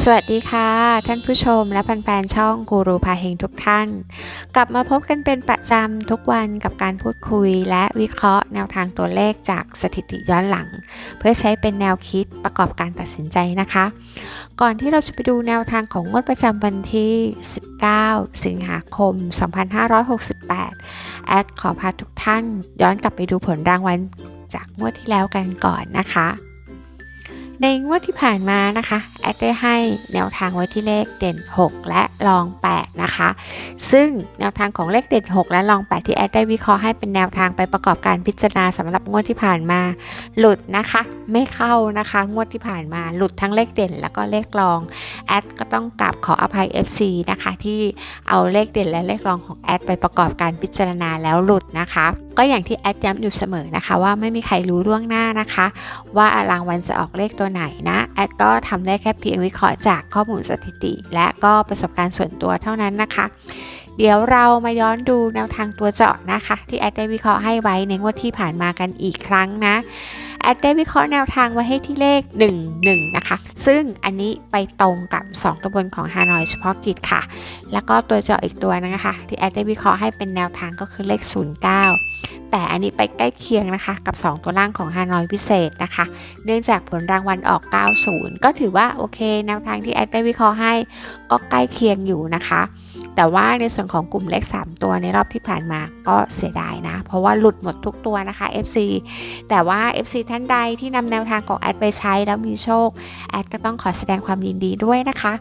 สวัสดีค่ะ ท่านผู้ชมและแฟนๆช่องกูรูพาเฮงทุกท่าน กลับมาพบกันเป็นประจำทุกวันกับการพูดคุย และวิเคราะห์แนวทางตัวเลขจากสถิติย้อนหลัง เพื่อใช้เป็นแนวคิดประกอบการตัดสินใจนะคะ ก่อนที่เราจะไปดูแนวทางของงวดประจำวันที่ 19 สิงหาคม 2568 แอดขอพาทุกท่าน ย้อนกลับไปดูผลรางวัลจากงวดที่แล้วกันก่อนนะคะ ในงวดที่ผ่านมานะคะ แอดได้ให้แนวทางไว้ที่เลขเด่น 6 และรอง 8 นะคะ ซึ่งแนวทางของเลขเด่น 6 และรอง 8 ที่แอดได้วิเคราะห์ให้เป็นแนวทางไปประกอบการพิจารณาสำหรับงวดที่ผ่านมา หลุดนะคะ ไม่เข้านะคะ งวดที่ผ่านมาหลุดทั้งเลขเด่น แล้วก็เลขรองแอดก็ต้องกราบขออภัย FC นะคะที่เอาเลขเด่นและเลขรองของแอดไปประกอบการพิจารณาแล้วหลุดนะคะก็อย่างที่แอดย้ำอยู่เสมอนะคะว่าไม่มีใครรู้ล่วงหน้านะคะ ว่ารางวัลจะออกเลขตัวไหนนะแอดก็ทำได้แค่เพียงวิเคราะห์จากข้อมูลสถิติ และก็ประสบการณ์ส่วนตัวเท่านั้นนะคะ เดี๋ยวเรามาย้อนดูแนวทางตัวเจาะนะคะ ที่แอดได้วิเคราะห์ให้ไว้ในงวดที่ผ่านมากันอีกครั้งนะ แอดได้วิเคราะห์แนวทางไว้ให้ที่เลข 1 1 นะคะ ซึ่งอันนี้ไปตรงกับ 2ตัวบนของฮานอยเฉพาะกิจค่ะ แล้วก็ตัวเจาะอีกตัวนะคะ ที่แอดได้วิเคราะห์ให้เป็นแนวทางก็คือเลข 09 แต่อันนี้ไปใกล้เคียงนะคะ กับ 2 ตัวล่างของฮานอยพิเศษนะคะ เนื่องจากผลรางวัลออก 90 ก็ถือว่าโอเค แนวทางที่แอดได้วิเคราะห์ให้ก็ใกล้เคียงอยู่นะคะ แต่ว่าในส่วนของกลุ่มเลข 3 ตัวในรอบที่ผ่านมาก็เสียดายนะ เพราะว่าหลุดหมดทุกตัวนะคะ FC แต่ว่า FC ท่านใดที่นำแนวทางของแอดไปใช้แล้วมีโชค แอดก็ต้องขอแสดงความยินดีด้วยนะคะ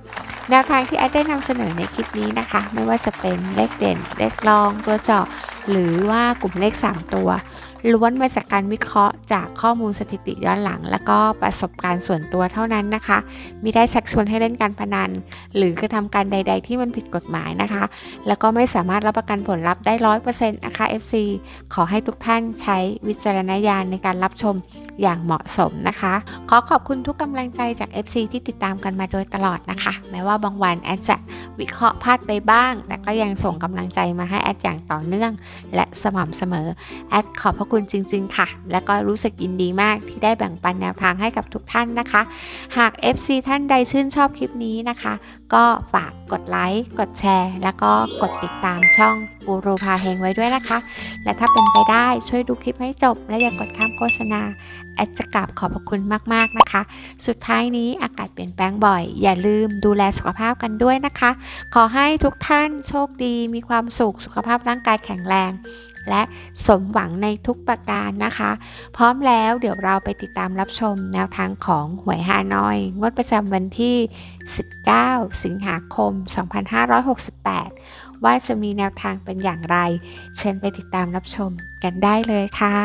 แนวทางที่แอดได้นำเสนอในคลิปนี้นะคะ ไม่ว่าจะเป็นเลขเด่นเลขรองตัวเจาะหรือว่ากลุ่มเลข 3 ตัว ล้วนมาจากการวิเคราะห์จากข้อมูลสถิติย้อนหลัง และก็ประสบการณ์ส่วนตัวเท่านั้นนะคะมิได้ชักชวนให้เล่นการพนัน หรือกระทำการใด ๆ ที่มันผิดกฎหมายนะคะ แล้วก็ไม่สามารถรับประกันผลลัพธ์ได้ร้อยเปอร์เซ็นต์นะคะ FC ขอให้ทุกท่านใช้วิจารณญาณในการรับชมอย่างเหมาะสมนะคะ ขอขอบคุณทุกกำลังใจจาก FC ที่ติดตามกันมาโดยตลอดนะคะ แม้ว่าบางวันแอดจะวิเคราะห์พลาดไปบ้าง แต่ก็ยังส่งกำลังใจมาให้แอดอย่างต่อเนื่อง และสม่ำเสมอแอดขอบพระคุณจริง ๆ ค่ะ และก็รู้สึกยินดีมากที่ได้แบ่งปันแนวทางให้กับทุกท่านนะคะ หาก FC ท่านใดชื่นชอบคลิปนี้นะคะ ก็ฝากกดไลค์กดแชร์ แล้วก็กดติดตามช่องปูรูพาเฮงไว้ด้วยนะคะ และถ้าเป็นไปได้ช่วยดูคลิปให้จบ และอย่ากกดข้ามโฆษณาแอดจะกราบขอบพระคุณมาก ๆ นะคะ สุดท้ายนี้อากาศเปลี่ยนแปลงบ่อย อย่าลืมดูแลสุขภาพกันด้วยนะคะ ขอให้ทุกท่านโชคดี มีความสุข สุขภาพร่างกายแข็งแรง และสมหวังในทุกประการนะคะ พร้อมแล้วเดี๋ยวเราไปติดตามรับชมแนวทางของหวยฮานอยงวดประจำวันที่ 19 สิงหาคม 2568 ว่าจะมีแนวทางเป็นอย่างไร เชิญไปติดตามรับชมกันได้เลยค่ะ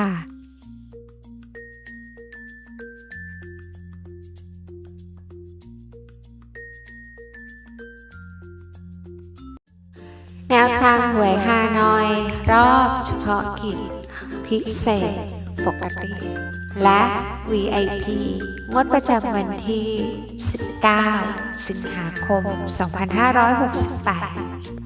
แนวทางหวยฮา ยรอบเฉพาะกิจ พิเศษ ปกติ และ VIP งวดประจำวันที่ 19 สิงหาคม 2568